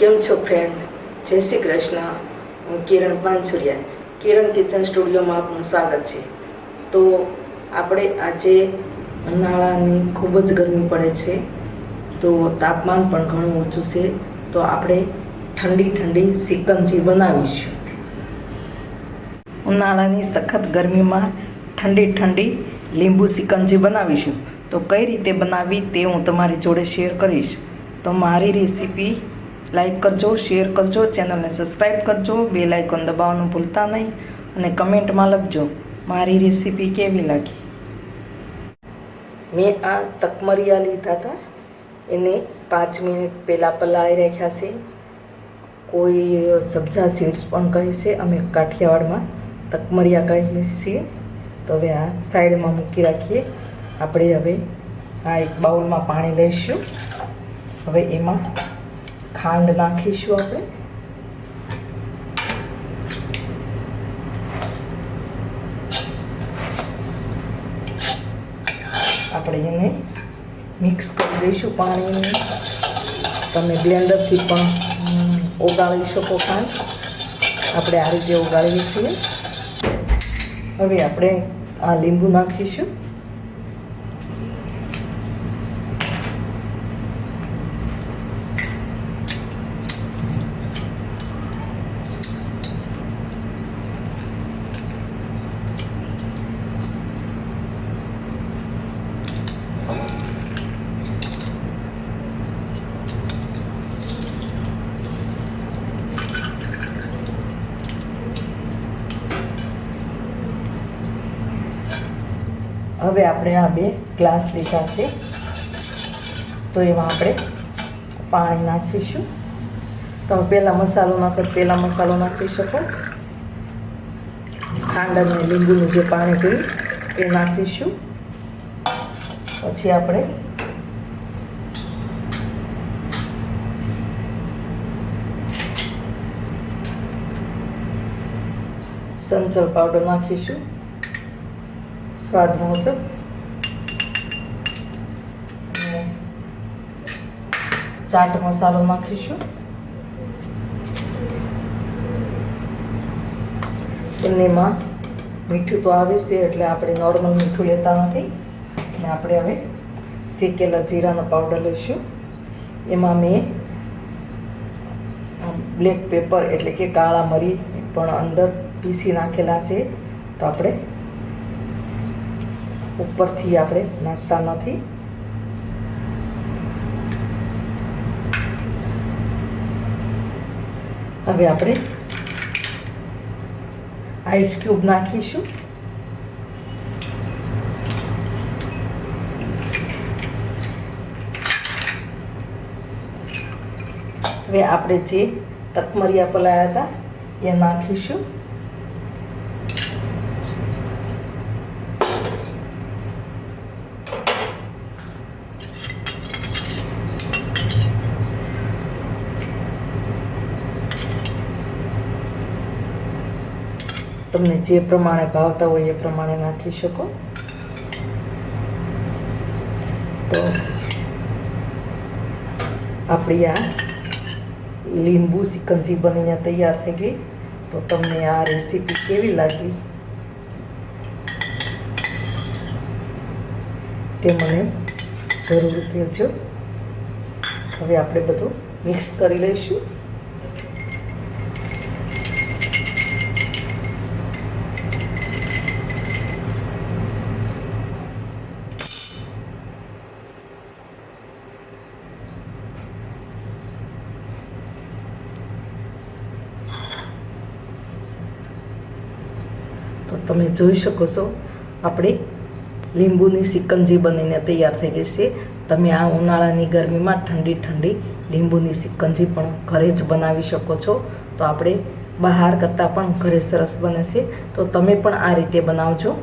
કેમ છો ફ્રેન્ડ જય શ્રી કૃષ્ણ. હું કિરણ પાનસુરિયા. કિરણ કિચન સ્ટુડિયોમાં આપનું સ્વાગત છે. તો આપણે આજે ઉનાળાની ખૂબ જ ગરમી પડે છે, તો તાપમાન પણ ઘણું ઓછું છે, તો આપણે ઠંડી ઠંડી સિકંજી બનાવીશું. ઉનાળાની સખત ગરમીમાં ઠંડી ઠંડી લીંબુ સિકંજી બનાવીશું. તો કઈ રીતે બનાવવી તે હું તમારી જોડે શેર કરીશ. તો મારી રેસીપી લાઈક કરજો શેર કરજો ચેનલને સબસ્ક્રાઈબ કરજો બે લાઇકોન દબાવવાનું ભૂલતા નહીં અને કમેન્ટમાં લખજો, મારી રેસીપી કેવી લાગી? મેં આ તકમરિયા લીધા હતા એને પાંચ મિનિટ પહેલાં પલાળી રાખ્યા છે. કોઈ સબ્જા સીડ્સ પણ કહે છે, અમે કાઠિયાવાડમાં તકમરિયા કહીએ છીએ. તો હવે આ સાઈડમાં મૂકી રાખીએ. આપણે હવે આ એક બાઉલમાં પાણી લઈશું. હવે એમાં ખાંડ નાખીશું આપણે. આપણે એને મિક્સ કરી દઈશું પાણીને. તમે બ્લેન્ડરથી પણ ઓગાળી શકો ખાંડ. આપણે આ રીતે ઓગાળીએ છીએ. હવે આપણે આ લીંબુ નાખીશું. હવે આપણે આ બે ગ્લાસ લીધા છે. તો એમાં આપણે પાણી નાખીશું. તમે પહેલાં મસાલો નાખો, પહેલાં મસાલો નાખી શકો. ખાંડ અને લીંબુનું જે પાણી કર્યું એ નાખીશું. પછી આપણે સંચળ પાવડર નાખીશું. સ્વાદ મુજબ ચાટ મસાલો નાખીશું બંનેમાં મીઠું તો આવે છે એટલે આપણે નોર્મલ મીઠું લેતા નથી. અને આપણે હવે શેકેલા જીરાનો પાવડર લઈશું. એમાં મેં બ્લેક પેપર એટલે કે કાળા મરી પણ અંદર પીસી નાખેલા છે. તો આપણે ઉપરથી આપણે નાખતા નથી. હવે આપણે આઈસ ક્યુબ નાખીશું. હવે આપણે જે તકમરિયા પલાળ્યા હતા, એ નાખીશું. તમને જે પ્રમાણે ભાવતા હોય એ પ્રમાણે નાખી શકો. તો આપણી આ લીંબુ સિકંજી બનીને તૈયાર થઈ ગઈ. તો તમને આ રેસીપી કેવી લાગી? તે મને જરૂર કહેજો. હવે આપણે બધું મિક્સ કરી લઈશું. તમે જોઈ શકો છો, આપણે લીંબુની સિકંજી બનીને તૈયાર થઈ ગઈ છે. તમે આ ઉનાળાની ગરમીમાં ઠંડી ઠંડી લીંબુની સિકંજી પણ ઘરે જ બનાવી શકો છો. તો આપણે બહાર કરતાં પણ ઘરે સરસ બને છે. તો તમે પણ આ રીતે બનાવજો.